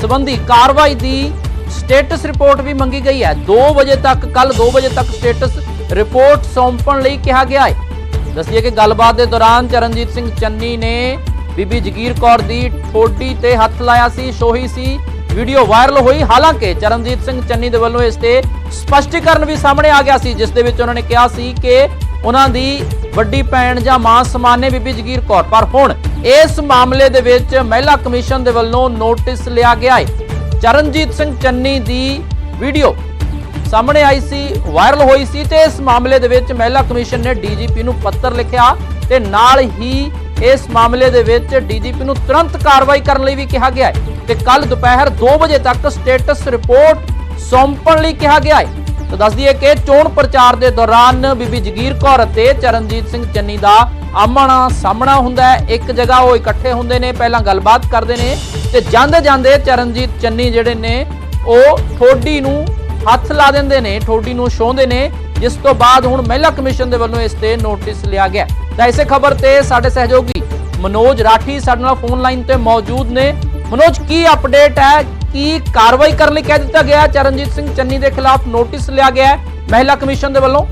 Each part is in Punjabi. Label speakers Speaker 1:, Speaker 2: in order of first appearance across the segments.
Speaker 1: ਸੰਬੰਧੀ ਕਾਰਵਾਈ ਦੀ ਸਟੇਟਸ ਰਿਪੋਰਟ ਵੀ ਮੰਗੀ ਗਈ ਹੈ। 2 ਵਜੇ ਤੱਕ ਕੱਲ 2 ਵਜੇ ਤੱਕ ਸਟੇਟਸ ਰਿਪੋਰਟ ਸੌਂਪਣ ਲਈ ਕਿਹਾ ਗਿਆ ਹੈ। ਦੱਸਿਏ ਕਿ ਗੱਲਬਾਤ ਦੇ ਦੌਰਾਨ ਚਰਨਜੀਤ ਸਿੰਘ ਚੰਨੀ ਨੇ ਬੀਬੀ ਜਗੀਰ ਕੌਰ ਦੀ ਠੋਡੀ ਤੇ ਹੱਥ ਲਾਇਆ ਸੀ, ਸੋਹੀ ਸੀ, ਵੀਡੀਓ ਵਾਇਰਲ ਹੋਈ। ਹਾਲਾਂਕਿ ਚਰਨਜੀਤ ਸਿੰਘ ਚੰਨੀ ਦੇ ਵੱਲੋਂ ਇਸ ਤੇ ਸਪਸ਼ਟੀਕਰਨ ਵੀ ਸਾਹਮਣੇ ਆ ਗਿਆ ਸੀ, ਜਿਸ ਦੇ ਵਿੱਚ ਉਹਨਾਂ ਨੇ ਕਿਹਾ ਸੀ ਕਿ ਉਹਨਾਂ ਦੀ ਵੱਡੀ ਭੈਣ ਜਾਂ ਮਾਂ ਸਮਾਨ ਨੇ ਬੀਬੀ ਜਗੀਰ ਕੌਰ। ਪਰ ਹੁਣ ਇਸ ਮਾਮਲੇ ਦੇ ਵਿੱਚ ਮਹਿਲਾ ਕਮਿਸ਼ਨ ਦੇ ਵੱਲੋਂ ਨੋਟਿਸ ਲਿਆ ਗਿਆ ਹੈ। ਚਰਨਜੀਤ ਸਿੰਘ ਚੰਨੀ ਦੀ ਵੀਡੀਓ ਸਾਹਮਣੇ ਆਈ ਸੀ, ਵਾਇਰਲ ਹੋਈ ਸੀ ਤੇ ਇਸ ਮਾਮਲੇ ਦੇ ਵਿੱਚ ਮਹਿਲਾ ਕਮਿਸ਼ਨ ਨੇ ਡੀਜੀਪੀ ਨੂੰ ਪੱਤਰ ਲਿਖਿਆ ਤੇ ਨਾਲ ਹੀ ਇਸ ਮਾਮਲੇ ਦੇ ਵਿੱਚ ਡੀਜੀਪੀ ਨੂੰ ਤੁਰੰਤ ਕਾਰਵਾਈ ਕਰਨ ਲਈ ਵੀ ਕਿਹਾ ਗਿਆ ਹੈ। ਤੇ ਕੱਲ ਦੁਪਹਿਰ 2 ਵਜੇ ਤੱਕ ਸਟੇਟਸ ਰਿਪੋਰਟ ਸੌਂਪਣ ਲਈ ਕਿਹਾ ਗਿਆ ਹੈ। ਤਾਂ ਦੱਸ ਦਈਏ ਕਿ ਚੋਣ ਪ੍ਰਚਾਰ ਦੇ ਦੌਰਾਨ ਬੀਬੀ ਜਗੀਰ ਕੌਰ ਅਤੇ ਚਰਨਜੀਤ ਸਿੰਘ ਚੰਨੀ ਦਾ ਆਮਣਾ ਸਾਹਮਣਾ ਹੁੰਦਾ ਹੈ। ਇੱਕ ਜਗ੍ਹਾ ਉਹ ਇਕੱਠੇ ਹੁੰਦੇ ਨੇ, ਪਹਿਲਾਂ ਗੱਲਬਾਤ ਕਰਦੇ ਨੇ ਤੇ ਜਾਂਦੇ ਜਾਂਦੇ ਚਰਨਜੀਤ ਚੰਨੀ ਜਿਹੜੇ ਨੇ, ਉਹ ਠੋਡੀ ਨੂੰ ਹੱਥ ਲਾ ਦਿੰਦੇ ਨੇ, ਠੋਡੀ ਨੂੰ ਛੋਹਦੇ ਨੇ, ਜਿਸ ਤੋਂ ਬਾਅਦ ਹੁਣ ਮਹਿਲਾ ਕਮਿਸ਼ਨ ਦੇ ਵੱਲੋਂ ਇਸ ਤੇ ਨੋਟਿਸ ਲਿਆ ਗਿਆ ਤਾਂ ਇਸੇ ਖਬਰ ਤੇ ਸਾਡੇ ਸਹਿਯੋਗੀ ਮਨੋਜ ਰਾਠੀ ਸਾਡੇ ਨਾਲ ਫੋਨ ਲਾਈਨ ਤੇ ਮੌਜੂਦ ਨੇ। ਮਨੋਜ, ਕੀ ਅਪਡੇਟ ਹੈ? ਕੀ ਕਾਰਵਾਈ ਕਰਨ ਲਈ ਕਹਿ ਦਿੱਤਾ ਗਿਆ? ਚਰਨਜੀਤ ਸਿੰਘ ਚੰਨੀ ਦੇ ਖਿਲਾਫ ਨੋਟਿਸ ਲਿਆ ਗਿਆ ਹੈ ਮਹਿਲਾ ਕਮਿਸ਼ਨ ਦੇ ਵੱਲੋਂ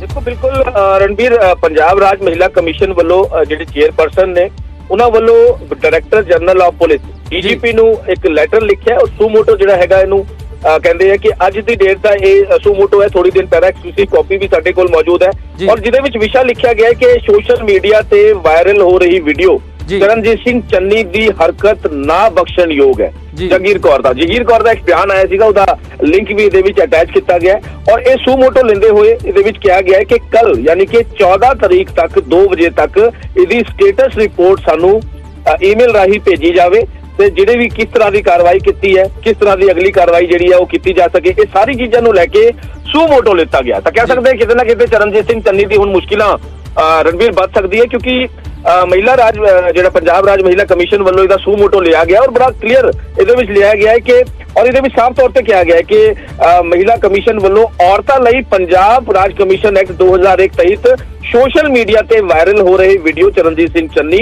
Speaker 2: ਦੇਖੋ ਬਿਲਕੁਲ ਰਣਬੀਰ ਪੰਜਾਬ ਰਾਜ ਮਹਿਲਾ ਕਮਿਸ਼ਨ ਵੱਲੋਂ ਜਿਹੜੇ ਚੇਅਰਪਰਸਨ ਨੇ ਉਹਨਾਂ ਵੱਲੋਂ director general of police DGP ਨੂੰ ਇੱਕ ਲੈਟਰ ਲਿਖਿਆ ਉਹ ਸੂਮੋਟੋ ਜਿਹੜਾ ਹੈਗਾ ਇਹਨੂੰ ਕਹਿੰਦੇ ਆ ਕਿ ਅੱਜ ਦੀ ਡੇਟ ਦਾ ਇਹ ਸੂਮੋਟੋ ਹੈ ਥੋੜੀ ਦਿਨ ਪਹਿਲਾਂ ਐਕਸਕਲੂਸਿਵ ਕਾਪੀ ਵੀ ਸਾਡੇ ਕੋਲ ਮੌਜੂਦ ਹੈ। ਔਰ ਜਿਹਦੇ ਵਿੱਚ ਵਿਸ਼ਾ ਲਿਖਿਆ ਗਿਆ ਹੈ ਕਿ ਸੋਸ਼ਲ ਮੀਡੀਆ ਤੇ ਵਾਇਰਲ ਹੋ ਰਹੀ ਵੀਡੀਓ। ਚਰਨਜੀਤ ਸਿੰਘ ਚੰਨੀ ਦੀ ਹਰਕਤ ਨਾ ਬਖਸ਼ਣਯੋਗ ਹੈ।
Speaker 1: ਜੀ।
Speaker 2: ਜਗੀਰ ਕੌਰ ਦਾ। ਜਗੀਰ ਕੌਰ ਦਾ ਇੱਕ ਬਿਆਨ ਆਇਆ ਸੀਗਾ ਉਹਦਾ ਲਿੰਕ ਵੀ ਇਹਦੇ ਵਿੱਚ ਅਟੈਚ ਕੀਤਾ ਗਿਆ ਹੈ। ਔਰ ਇਹ ਸੂਮੋਟੋ ਲੈਂਦੇ ਹੋਏ ਇਹਦੇ ਵਿੱਚ ਕਿਹਾ ਗਿਆ ਹੈ ਕਿ ਕੱਲ ਯਾਨੀ ਕਿ 14 ਤਰੀਕ ਤੱਕ 2 ਵਜੇ ਤੱਕ ਇਹਦੀ ਸਟੇਟਸ ਰਿਪੋਰਟ ਸਾਨੂੰ ਈਮੇਲ ਰਾਹੀਂ ਭੇਜੀ ਜਾਵੇ ਤੇ ਜਿਹੜੇ ਵੀ ਕਿਸ ਤਰ੍ਹਾਂ ਦੀ ਕਾਰਵਾਈ ਕੀਤੀ ਹੈ ਕਿਸ ਤਰ੍ਹਾਂ ਦੀ ਅਗਲੀ ਕਾਰਵਾਈ ਜਿਹੜੀ ਹੈ ਉਹ ਕੀਤੀ ਜਾ ਸਕੇ ਇਹ ਸਾਰੀ ਚੀਜ਼ਾਂ ਨੂੰ ਲੈ ਕੇ ਸੂਮੋਟੋ ਲਿੱਤਾ ਗਿਆ। ਤਾਂ ਕਹਿ। ਸਕਦੇ ਹਾਂ ਕਿਤੇ ਨਾ ਕਿਤੇ ਚਰਨਜੀਤ ਸਿੰਘ ਚੰਨੀ ਦੀ ਹੁਣ ਮੁਸ਼ਕਿਲਾਂ ਅ, ਰਣਬੀਰ ਵੱਧ ਸਕਦੀ ਹੈ ਕਿਉਂਕਿ ਅ, ਮਹਿਲਾ ਰਾਜ ਜਿਹੜਾ ਪੰਜਾਬ ਰਾਜ ਮਹਿਲਾ ਕਮਿਸ਼ਨ ਵੱਲੋਂ ਇਹਦਾ ਸੂ ਮੋਟੋ ਲਿਆ ਗਿਆ ਔਰ ਬੜਾ ਕਲੀਅਰ ਇਹਦੇ ਵਿੱਚ ਲਿਆ ਗਿਆ ਹੈ ਕਿ ਔਰ ਇਹਦੇ ਵਿੱਚ ਸਾਫ਼ ਤੌਰ ਤੇ ਕਿਹਾ ਗਿਆ ਹੈ ਕਿ ਮਹਿਲਾ ਕਮਿਸ਼ਨ ਵੱਲੋਂ ਔਰਤਾਂ ਲਈ ਪੰਜਾਬ ਰਾਜ ਕਮਿਸ਼ਨ ਐਕਟ 2001 ਤਹਿਤ ਸੋਸ਼ਲ ਮੀਡੀਆ ਤੇ ਵਾਇਰਲ ਹੋ ਰਹੇ ਵੀਡੀਓ ਚਰਨਜੀਤ ਸਿੰਘ ਚੰਨੀ।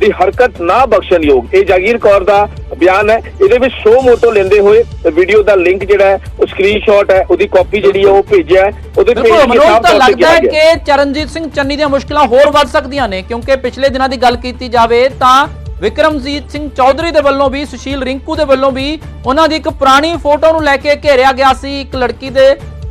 Speaker 2: ਦੀ ਹਰਕਤ ਨਾ ਬਖਸ਼ਣਯੋਗ। ਇਹ ਜਾਗੀਰ ਕੌਰ ਦਾ ਬਿਆਨ ਹੈ। ਇਹਦੇ ਵਿੱਚ ਸੋ ਮੋਟੋ ਲੈਂਦੇ ਹੋਏ ਵੀਡੀਓ ਦਾ ਲਿੰਕ ਜਿਹੜਾ ਹੈ ਉਹ ਸਕਰੀਨਸ਼ਾਟ ਹੈ ਉਹਦੀ ਕਾਪੀ ਜਿਹੜੀ ਹੈ ਉਹ ਭੇਜਿਆ ਹੈ। ਉਹਦੇ ਕੇ
Speaker 1: ਮਨੋਜ
Speaker 2: ਸਾਫ਼
Speaker 1: ਤਾਂ
Speaker 2: ਤੌਰ ਤੇ
Speaker 1: ਲੱਗਦਾ ਹੈ। ਕਿ ਚਰਨਜੀਤ ਸਿੰਘ ਚੰਨੀ ਦੀਆਂ ਮੁਸ਼ਕਲਾਂ ਹੋਰ ਵੱਧ ਸਕਦੀਆਂ ਨੇ ਕਿਉਂਕਿ ਪਿਛਲੇ ਦਿਨਾਂ ਦੀ ਗੱਲ ਕੀਤੀ ਜਾਵੇ ਤਾਂ ਵਿਕਰਮਜੀਤ ਸਿੰਘ ਚੌਧਰੀ ਦੇ ਵੱਲੋਂ ਵੀ ਸੁਸ਼ੀਲ ਰਿੰਕੂ ਦੇ ਵੱਲੋਂ ਵੀ ਉਹਨਾਂ ਦੀ ਇੱਕ ਪੁਰਾਣੀ ਫੋਟੋ ਨੂੰ ਲੈ ਕੇ ਘੇਰਿਆ ਗਿਆ ਸੀ। ਇੱਕ ਲੜਕੀ ਦੇ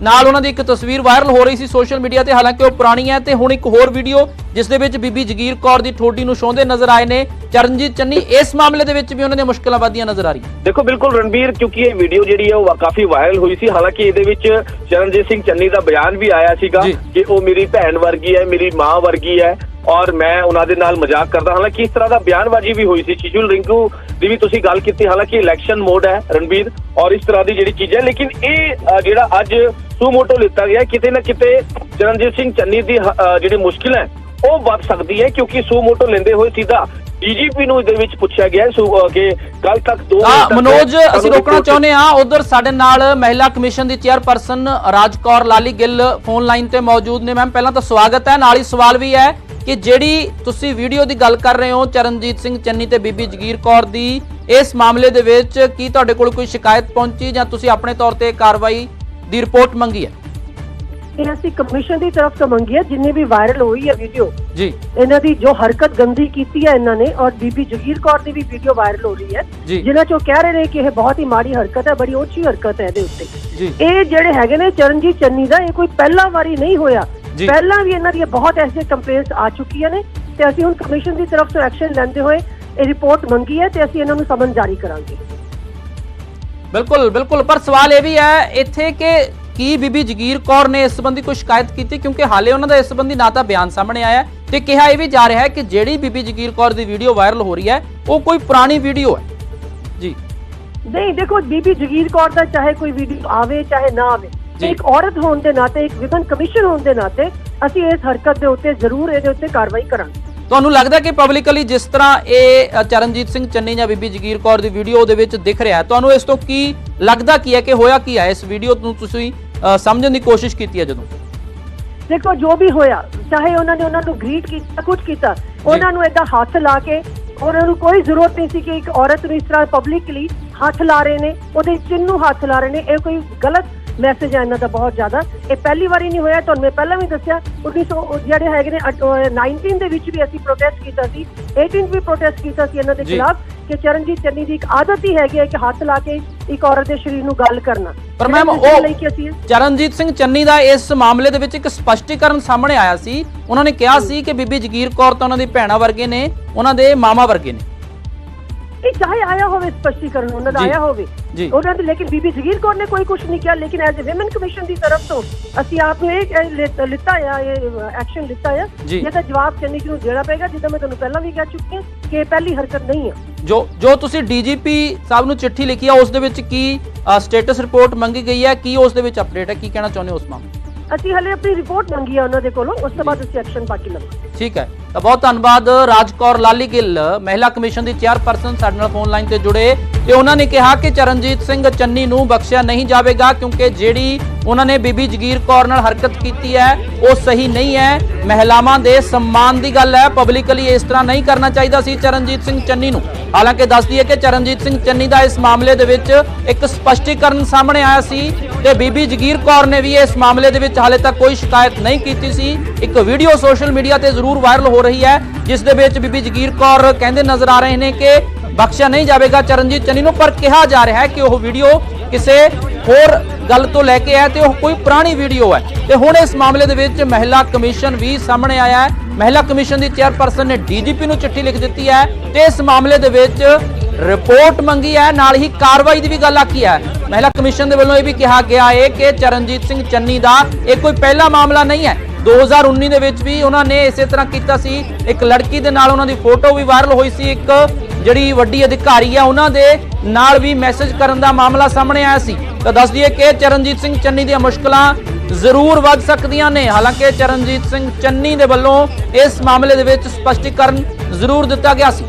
Speaker 1: ਨਾਲ ਉਹਨਾਂ ਦੀ ਇੱਕ ਤਸਵੀਰ ਵਾਇਰਲ ਹੋ ਰਹੀ ਸੀ ਸੋਸ਼ਲ ਮੀਡੀਆ ਤੇ। ਹਾਲਾਂਕਿ ਉਹ ਪੁਰਾਣੀ ਹੈ ਤੇ ਹੁਣ ਇੱਕ ਹੋਰ ਵੀਡੀਓ ਜਿਸ ਦੇ ਵਿੱਚ ਬੀਬੀ ਜਗੀਰ ਕੌਰ ਦੀ ਠੋਡੀ ਨੂੰ ਛੋਂਦੇ ਨਜ਼ਰ ਆਏ ਨੇ। ਚਰਨਜੀਤ ਚੰਨੀ ਇਸ ਮਾਮਲੇ ਦੇ ਵਿੱਚ ਵੀ ਉਹਨਾਂ ਦੀਆਂ ਮੁਸ਼ਕਲਾਂ ਵਧੀਆਂ ਨਜ਼ਰ ਆ ਰਹੀਆਂ
Speaker 2: ਦੇਖੋ ਬਿਲਕੁਲ ਰਣਬੀਰ ਕਿਉਂਕਿ ਇਹ ਵੀਡੀਓ ਜਿਹੜੀ ਹੈ ਉਹ ਕਾਫੀ ਵਾਇਰਲ ਹੋਈ ਸੀ। ਹਾਲਾਂਕਿ ਇਹਦੇ ਵਿੱਚ ਚਰਨਜੀਤ ਸਿੰਘ ਚੰਨੀ ਦਾ ਬਿਆਨ ਵੀ ਆਇਆ ਸੀਗਾ। ਕਿ ਉਹ ਮੇਰੀ ਭੈਣ ਵਰਗੀ ਹੈ ਮੇਰੀ ਮਾਂ ਵਰਗੀ ਹੈ। ਔਰ ਮੈਂ ਉਹਨਾਂ ਦੇ ਨਾਲ ਮਜ਼ਾਕ ਕਰਦਾ, ਹਾਲਾਂਕਿ ਇਸ ਤਰ੍ਹਾਂ ਦਾ ਬਿਆਨਬਾਜ਼ੀ ਵੀ ਹੋਈ ਸੀ। ਸ਼ਿਸ਼ੂਲ ਰਿੰਕੂ ਦੀ ਵੀ ਤੁਸੀਂ ਗੱਲ ਕੀਤੀ, ਹਾਲਾਂਕਿ ਇਲੈਕਸ਼ਨ ਮੋਡ ਹੈ ਰਣਬੀਰ, ਔਰ ਇਸ ਤਰ੍ਹਾਂ ਦੀ ਜਿਹੜੀ ਚੀਜ਼ ਹੈ, ਲੇਕਿਨ ਇਹ ਜਿਹੜਾ ਅੱਜ ਸੂਮੋਟੋ ਲਿੱਤਾ ਗਿਆ, ਕਿਤੇ ਨਾ ਕਿਤੇ ਚਰਨਜੀਤ ਸਿੰਘ ਚੰਨੀ ਦੀ ਜਿਹੜੀ ਮੁਸ਼ਕਿਲ ਹੈ ਉਹ ਵੱਧ ਸਕਦੀ ਹੈ ਕਿਉਂਕਿ ਸੂਮੋਟੋ ਲੈਂਦੇ ਹੋਏ ਸਿੱਧਾ ਡੀਜੀਪੀ ਨੂੰ ਇਹਦੇ ਵਿੱਚ ਪੁੱਛਿਆ ਗਿਆ ਸੂ- ਕਿ ਕੱਲ ਤੱਕ ਦੋ
Speaker 1: ਹਾਂ ਮਨੋਜ ਅਸੀਂ ਰੋਕਣਾ ਚਾਹੁੰਦੇ ਹਾਂ। ਉਧਰ ਸਾਡੇ ਨਾਲ ਮਹਿਲਾ ਕਮਿਸ਼ਨ ਦੀ chairperson Rajkaur Lali Gill phone line ਤੇ ਮੌਜੂਦ ਨੇ। ਮੈਮ ਪਹਿਲਾਂ ਤਾਂ ਸਵਾਗਤ ਹੈ। ਨਾਲ ਹੀ ਸਵਾਲ ਵੀ ਹੈ ਕਿ ਜਿਹੜੀ ਤੁਸੀਂ ਵੀਡੀਓ ਦੀ ਗੱਲ ਕਰ ਰਹੇ ਹੋ ਚਰਨਜੀਤ ਸਿੰਘ ਚੰਨੀ ਤੇ ਬੀਬੀ ਜਗੀਰ ਕੌਰ ਦੀ ਇਸ ਮਾਮਲੇ ਦੇ ਵਿੱਚ ਕੀ ਤੁਹਾਡੇ ਕੋਲ ਕੋਈ ਸ਼ਿਕਾਇਤ ਪਹੁੰਚੀ ਜਾਂ ਤੁਸੀਂ ਆਪਣੇ ਤੌਰ ਤੇ ਕਾਰਵਾਈ ਦੀ ਰਿਪੋਰਟ ਮੰਗੀ ਹੈ?
Speaker 3: ਇਹ ਅਸੀਂ ਕਮਿਸ਼ਨ ਦੀ ਤਰਫ ਤੋਂ ਮੰਗੀ ਹੈ ਜਿੰਨੀ ਵੀ ਵਾਇਰਲ ਹੋਈ ਹੈ ਵੀਡੀਓ
Speaker 1: ਜੀ।
Speaker 3: ਇਹਨਾਂ ਦੀ ਜੋ ਹਰਕਤ ਗੰਦੀ ਕੀਤੀ ਹੈ ਇਹਨਾਂ ਨੇ ਔਰ ਬੀਬੀ ਜਗੀਰ ਕੌਰ ਦੀ ਵੀ ਵੀਡੀਓ ਵਾਇਰਲ ਹੋ ਰਹੀ ਹੈ।
Speaker 1: ਜੀ।
Speaker 3: ਜਿਨ੍ਹਾਂ ਚੋਂ ਕਹਿ ਰਹੇ ਨੇ ਕਿ ਇਹ ਬਹੁਤ ਹੀ ਮਾੜੀ ਹਰਕਤ ਹੈ ਬੜੀ ਉੱਚੀ ਹਰਕਤ ਹੈ ਇਹਦੇ ਉੱਤੇ।
Speaker 1: ਜੀ।
Speaker 3: ਇਹ ਜਿਹੜੇ ਹੈਗੇ ਨੇ ਚਰਨਜੀਤ ਚੰਨੀ ਦਾ ਇਹ ਕੋਈ ਪਹਿਲਾ ਵਾਰੀ ਨਹੀਂ ਹੋਇਆ।
Speaker 1: ਜੀ।
Speaker 3: ਪਹਿਲਾਂ ਵੀ ਇਹਨਾਂ ਦੀਆਂ ਬਹੁਤ ਐਸੇ ਕੰਪਲੇਂਟਸ ਆ ਚੁੱਕੀਆਂ ਨੇ ਤੇ ਅਸੀਂ ਹੁਣ ਕਮਿਸ਼ਨ ਦੀ ਤਰਫ ਤੋਂ ਐਕਸ਼ਨ ਲੈਂਦੇ ਹੋਏ ਇਹ ਰਿਪੋਰਟ ਮੰਗੀ ਹੈ ਤੇ ਅਸੀਂ ਇਹਨਾਂ ਨੂੰ ਸਮਨ ਜਾਰੀ ਕਰਾਂਗੇ।
Speaker 1: ਬਿਲਕੁਲ ਬਿਲਕੁਲ। ਪਰ ਸਵਾਲ ਇਹ ਵੀ ਹੈ ਇੱਥੇ ਕਿ ਕੀ ਬੀਬੀ ਜਗੀਰ ਕੌਰ ਨੇ ਇਸ ਸੰਬੰਧੀ ਕੋਈ ਸ਼ਿਕਾਇਤ ਕੀਤੀ? ਕਿਉਂਕਿ ਹਾਲੇ ਉਹਨਾਂ ਦਾ ਇਸ ਸੰਬੰਧੀ ਨਾ ਤਾਂ ਬਿਆਨ ਸਾਹਮਣੇ ਆਇਆ ਤੇ ਕਿਹਾ ਇਹ ਵੀ ਜਾ ਰਿਹਾ ਹੈ ਕਿ ਜਿਹੜੀ ਬੀਬੀ ਜਗੀਰ ਕੌਰ ਦੀ ਵੀਡੀਓ ਵਾਇਰਲ ਹੋ ਰਹੀ ਹੈ ਉਹ ਕੋਈ ਪੁਰਾਣੀ ਵੀਡੀਓ ਹੈ। ਜੀ।
Speaker 3: ਨਹੀਂ ਦੇਖੋ ਬੀਬੀ ਜਗੀਰ ਕੌਰ ਦਾ ਚਾਹੇ ਕੋਈ ਵੀਡੀਓ ਆਵੇ ਚਾਹੇ ਨਾ ਆਵੇ। ਇੱਕ ਔਰਤ ਹੋਣ ਦੇ ਨਾਤੇ ਇੱਕ ਵਿਮਨ ਕਮਿਸ਼ਨ ਹੋਣ ਦੇ ਨਾਤੇ ਅਸੀਂ ਇਸ ਹਰਕਤ ਦੇ ਉੱਤੇ ਜ਼ਰੂਰ ਇਹਦੇ ਉੱਤੇ ਕਾਰਵਾਈ ਕਰਾਂਗੇ।
Speaker 1: ਤੁਹਾਨੂੰ ਲੱਗਦਾ ਕਿ ਪਬਲਿਕਲੀ ਜਿਸ ਤਰ੍ਹਾਂ ਇਹ ਚਰਨਜੀਤ ਸਿੰਘ ਚੰਨੀ ਜਾਂ ਬੀਬੀ ਜਗੀਰ ਕੌਰ ਦੀ ਵੀਡੀਓ ਦੇ ਵਿੱਚ ਦਿਖ ਰਿਹਾ ਹੈ ਤੁਹਾਨੂੰ ਇਸ ਤੋਂ ਕੀ ਲੱਗਦਾ ਕੀ ਹੈ ਕਿ ਹੋਇਆ ਕੀ ਹੈ ਇਸ ਵੀਡੀਓ ਨੂੰ ਤੁਸੀਂ ਸਮਝਣ ਦੀ ਕੋਸ਼ਿਸ਼ ਕੀਤੀ ਹੈ ਜਦੋਂ?
Speaker 3: ਦੇਖੋ ਜੋ ਵੀ ਹੋਇਆ ਚਾਹੇ ਉਹਨਾਂ ਨੇ ਉਹਨਾਂ ਨੂੰ ਗ੍ਰੀਟ ਕੀਤਾ ਕੁਝ ਕੀਤਾ ਉਹਨਾਂ ਨੂੰ ਏਦਾਂ ਹੱਥ ਲਾ ਕੇ ਉਹਨਾਂ ਨੂੰ ਕੋਈ ਜ਼ਰੂਰਤ ਨਹੀਂ ਸੀ ਕਿ ਇੱਕ ਔਰਤ ਨੂੰ ਇਸ ਤਰ੍ਹਾਂ ਪਬਲਿਕਲੀ ਹੱਥ ਲਾ ਰਹੇ ਨੇ ਉਹਦੇ ਚਿੰਨ੍ਹ ਨੂੰ ਹੱਥ ਲਾ ਰਹੇ ਨੇ ਇਹ ਕੋਈ ਗਲਤ ਮੈਸੇਜ ਹੈ ਇਹਨਾਂ ਦਾ ਬਹੁਤ ਜ਼ਿਆਦਾ। ਇਹ ਪਹਿਲੀ ਵਾਰੀ ਨਹੀਂ ਹੋਇਆ ਤੁਹਾਨੂੰ ਮੈਂ ਪਹਿਲਾਂ ਵੀ ਦੱਸਿਆ 1900 ਉਹ ਜਿਹੜੇ ਹੈਗੇ ਨੇ ਅਟ- ਉਹ 19 ਦੇ ਵਿੱਚ ਵੀ ਅਸੀਂ ਪ੍ਰੋਟੈਸਟ ਕੀਤਾ ਸੀ 18 ਵੀ ਪ੍ਰੋਟੈਸਟ ਕੀਤਾ ਸੀ ਇਹਨਾਂ ਦੇ। ਖਿਲਾਫ ਕਿ ਚਰਨਜੀਤ ਚੰਨੀ ਦੀ ਇੱਕ ਆਦਤ ਹੀ ਹੈਗੀ ਹੈ ਕਿ ਹੱਥ ਲਾ ਕੇ ਇੱਕ ਔਰਤ ਦੇ ਸਰੀਰ ਨੂੰ ਗੱਲ ਕਰਨਾ।
Speaker 1: ਪਰ ਮੈਮ ਉਹ
Speaker 3: ਲਈ ਕਿ ਅਸੀਂ
Speaker 1: ਚਰਨਜੀਤ ਸਿੰਘ ਚੰਨੀ ਦਾ ਇਸ ਮਾਮਲੇ ਦੇ ਵਿੱਚ ਇੱਕ ਸਪਸ਼ਟੀਕਰਨ ਸਾਹਮਣੇ ਆਇਆ ਸੀ। ਉਹਨਾਂ ਨੇ ਕਿਹਾ ਸੀ ਕਿ ਬੀਬੀ ਜਗੀਰ ਕੌਰ ਤਾਂ ਉਹਨਾਂ ਦੀ ਭੈਣਾ ਵਰਗੇ ਨੇ ਉਹਨਾਂ ਦੇ ਮਾਮਾ ਵਰਗੇ ਨੇ।
Speaker 3: ਇਹ ਚਾਹੇ ਆਇਆ ਹੋਵੇ ਸਪਸ਼ਟੀਕਰਨ ਉਹਨਾਂ ਦਾ
Speaker 1: ਜੀ।
Speaker 3: ਆਇਆ ਹੋਵੇ
Speaker 1: ਜੀ।
Speaker 3: ਉਹਨਾਂ ਦੇ ਲੇਕਿਨ ਬੀਬੀ ਜਗੀਰ ਕੌਰ ਨੇ ਕੋਈ ਕੁਝ ਨਹੀਂ ਕਿਹਾ ਲੇਕਿਨ ਐਜ਼ ਅ ਔਮਨ ਕਮਿਸ਼ਨ ਦੀ ਤਰਫ ਤੋਂ ਅਸੀਂ ਆਪ ਨੂੰ ਇਹ ਲਿ- ਲਿੱਤਾ ਆ ਇਹ ਐਕਸ਼ਨ ਲਿੱਤਾ ਆ
Speaker 1: ਜੀ।
Speaker 3: ਇਹਦਾ ਜਵਾਬ ਚੰਨੀ ਜੀ ਨੂੰ ਦੇਣਾ ਪਏਗਾ ਜਿੱਦਾਂ ਮੈਂ ਤੁਹਾਨੂੰ ਪਹਿਲਾਂ ਵੀ ਕਹਿ ਚੁੱਕੀ ਹਾਂ ਕਿ ਇਹ ਪਹਿਲੀ ਹਰਕਤ ਨਹੀਂ ਹੈ
Speaker 1: ਜੋ ਜੋ ਤੁਸੀਂ ਡੀਜੀਪੀ ਸਾਹਿਬ ਨੂੰ ਚਿੱਠੀ ਲਿਖੀ ਆ ਉਸ ਦੇ ਵਿੱਚ ਕੀ ਸਟੇਟਸ ਰਿਪੋਰਟ ਮੰਗੀ ਗਈ ਹੈ ਕੀ ਉਸ ਦੇ ਵਿੱਚ ਅਪਡੇਟ ਹੈ ਕੀ ਕਹਿਣਾ ਚਾਹੁੰਦੇ ਹੋ ਉਸ ਮਾਮਲੇ
Speaker 3: ਅਸੀਂ ਹਲੇ ਆਪਣੀ ਰਿਪੋਰਟ ਮੰਗੀ ਆ ਉਹਨਾਂ ਦੇ ਕੋਲੋਂ ਉਸ ਤੋਂ ਬਾਅਦ ਅਸੀਂ ਐਕਸ਼ਨ ਬਾਕੀ ਲਵਾਂਗੇ
Speaker 1: ਠੀਕ ਹੈ ਤਾਂ ਬਹੁਤ ਧੰਨਵਾਦ ਰਾਜਕੌਰ ਲਾਲੀ ਗਿੱਲ ਮਹਿਲਾ ਕਮਿਸ਼ਨ ਦੀ ਚੇਅਰਪਰਸਨ ਸਾਡੇ ਨਾਲ ਫੋਨ ਲਾਈਨ ਤੇ ਜੁੜੇ। ਤੇ ਉਹਨਾਂ ਨੇ ਕਿਹਾ ਕਿ ਚਰਨਜੀਤ ਸਿੰਘ ਚੰਨੀ ਨੂੰ ਬਖਸ਼ਿਆ ਨਹੀਂ ਜਾਵੇਗਾ ਕਿਉਂਕਿ ਜਿਹੜੀ ਉਹਨਾਂ ਨੇ ਬੀਬੀ ਜਗੀਰ ਕੌਰ ਨਾਲ ਹਰਕਤ ਕੀਤੀ ਹੈ, ਉਹ ਸਹੀ ਨਹੀਂ ਹੈ। ਮਹਿਲਾਵਾਂ ਦੇ ਸਨਮਾਨ ਦੀ ਗੱਲ ਹੈ। ਪਬਲਿਕਲੀ ਇਸ ਤਰ੍ਹਾਂ ਨਹੀਂ ਕਰਨਾ ਚਾਹੀਦਾ ਸੀ ਚਰਨਜੀਤ ਸਿੰਘ ਚੰਨੀ ਨੂੰ। ਹਾਲਾਂਕਿ ਦੱਸਦੀ ਹੈ ਕਿ ਚਰਨਜੀਤ ਸਿੰਘ ਚੰਨੀ ਦਾ ਇਸ ਮਾਮਲੇ ਦੇ ਵਿੱਚ ਇੱਕ ਸਪਸ਼ਟੀਕਰਨ ਸਾਹਮਣੇ ਆਇਆ ਸੀ ਤੇ ਬੀਬੀ ਜਗੀਰ ਕੌਰ ਨੇ ਵੀ ਇਸ ਮਾਮਲੇ ਦੇ ਵਿੱਚ ਹਾਲੇ ਤੱਕ ਕੋਈ ਸ਼ਿਕਾਇਤ ਨਹੀਂ ਕੀਤੀ ਸੀ। ਇੱਕ ਵੀਡੀਓ ਸੋਸ਼ਲ ਮੀਡੀਆ ਤੇ ਜ਼ਰੂਰ ਵਾਇਰਲ ਹੋ ਰਹੀ ਹੈ, ਜਿਸ ਦੇ ਵਿੱਚ ਬੀਬੀ ਜਗੀਰ ਕੌਰ ਕਹਿੰਦੇ ਨਜ਼ਰ ਆ ਰਹੇ ਨੇ ਕਿ ਬਖਸ਼ਿਆ ਨਹੀਂ ਜਾਵੇਗਾ। ਚਰਨਜੀਤ ਚੰਨੀ ਨੂੰ ਪਰ ਕਿਹਾ ਜਾ ਰਿਹਾ ਹੈ ਕਿ ਉਹ ਵੀਡੀਓ ਕਿਸੇ ਹੋਰ ਗੱਲ ਤੋਂ ਲੈ ਕੇ ਹੈ ਤੇ ਉਹ ਕੋਈ ਪੁਰਾਣੀ ਵੀਡੀਓ ਹੈ। ਤੇ ਹੁਣ ਇਸ ਮਾਮਲੇ ਦੇ ਵਿੱਚ ਮਹਿਲਾ ਕਮਿਸ਼ਨ ਵੀ ਸਾਹਮਣੇ ਆਇਆ ਹੈ। ਮਹਿਲਾ ਕਮਿਸ਼ਨ ਦੀ ਚੇਅਰਪਰਸਨ ਨੇ ਡੀਜੀਪੀ ਨੂੰ ਚਿੱਠੀ ਲਿਖ ਦਿੱਤੀ ਹੈ ਤੇ ਇਸ ਮਾਮਲੇ ਦੇ ਵਿੱਚ ਰਿਪੋਰਟ ਮੰਗੀ ਹੈ, ਨਾਲ ਹੀ ਕਾਰਵਾਈ ਦੀ ਵੀ ਗੱਲ ਆਖੀ ਹੈ। ਮਹਿਲਾ ਕਮਿਸ਼ਨ ਦੇ ਵੱਲੋਂ ਇਹ ਵੀ ਕਿਹਾ ਗਿਆ ਹੈ ਕਿ ਚਰਨਜੀਤ ਸਿੰਘ ਚੰਨੀ ਦਾ ਇਹ ਕੋਈ ਪਹਿਲਾ ਮਾਮਲਾ ਨਹੀਂ ਹੈ। 2019 ਦੇ ਵਿੱਚ ਵੀ ਉਹਨਾਂ ਨੇ ਇਸੇ ਤਰ੍ਹਾਂ ਕੀਤਾ ਸੀ। ਇੱਕ ਲੜਕੀ ਦੇ ਨਾਲ ਉਹਨਾਂ ਦੀ ਫੋਟੋ ਵੀ ਵਾਇਰਲ ਹੋਈ ਸੀ। ਇੱਕ ਜਿਹੜੀ ਵੱਡੀ ਅਧਿਕਾਰੀ ਆ, ਉਹਨਾਂ ਦੇ ਨਾਲ ਵੀ ਮੈਸੇਜ ਕਰਨ ਦਾ ਮਾਮਲਾ ਸਾਹਮਣੇ ਆਇਆ ਸੀ। ਤਾਂ ਦੱਸ ਦਈਏ ਕਿ ਚਰਨਜੀਤ ਸਿੰਘ ਚੰਨੀ ਦੀਆਂ ਮੁਸ਼ਕਲਾਂ ਜ਼ਰੂਰ ਵੱਧ ਸਕਦੀਆਂ ਨੇ। ਹਾਲਾਂਕਿ ਚਰਨਜੀਤ ਸਿੰਘ ਚੰਨੀ ਦੇ ਵੱਲੋਂ ਇਸ ਮਾਮਲੇ ਦੇ ਵਿੱਚ ਸਪਸ਼ਟੀਕਰਨ ਜ਼ਰੂਰ ਦਿੱਤਾ ਗਿਆ ਸੀ।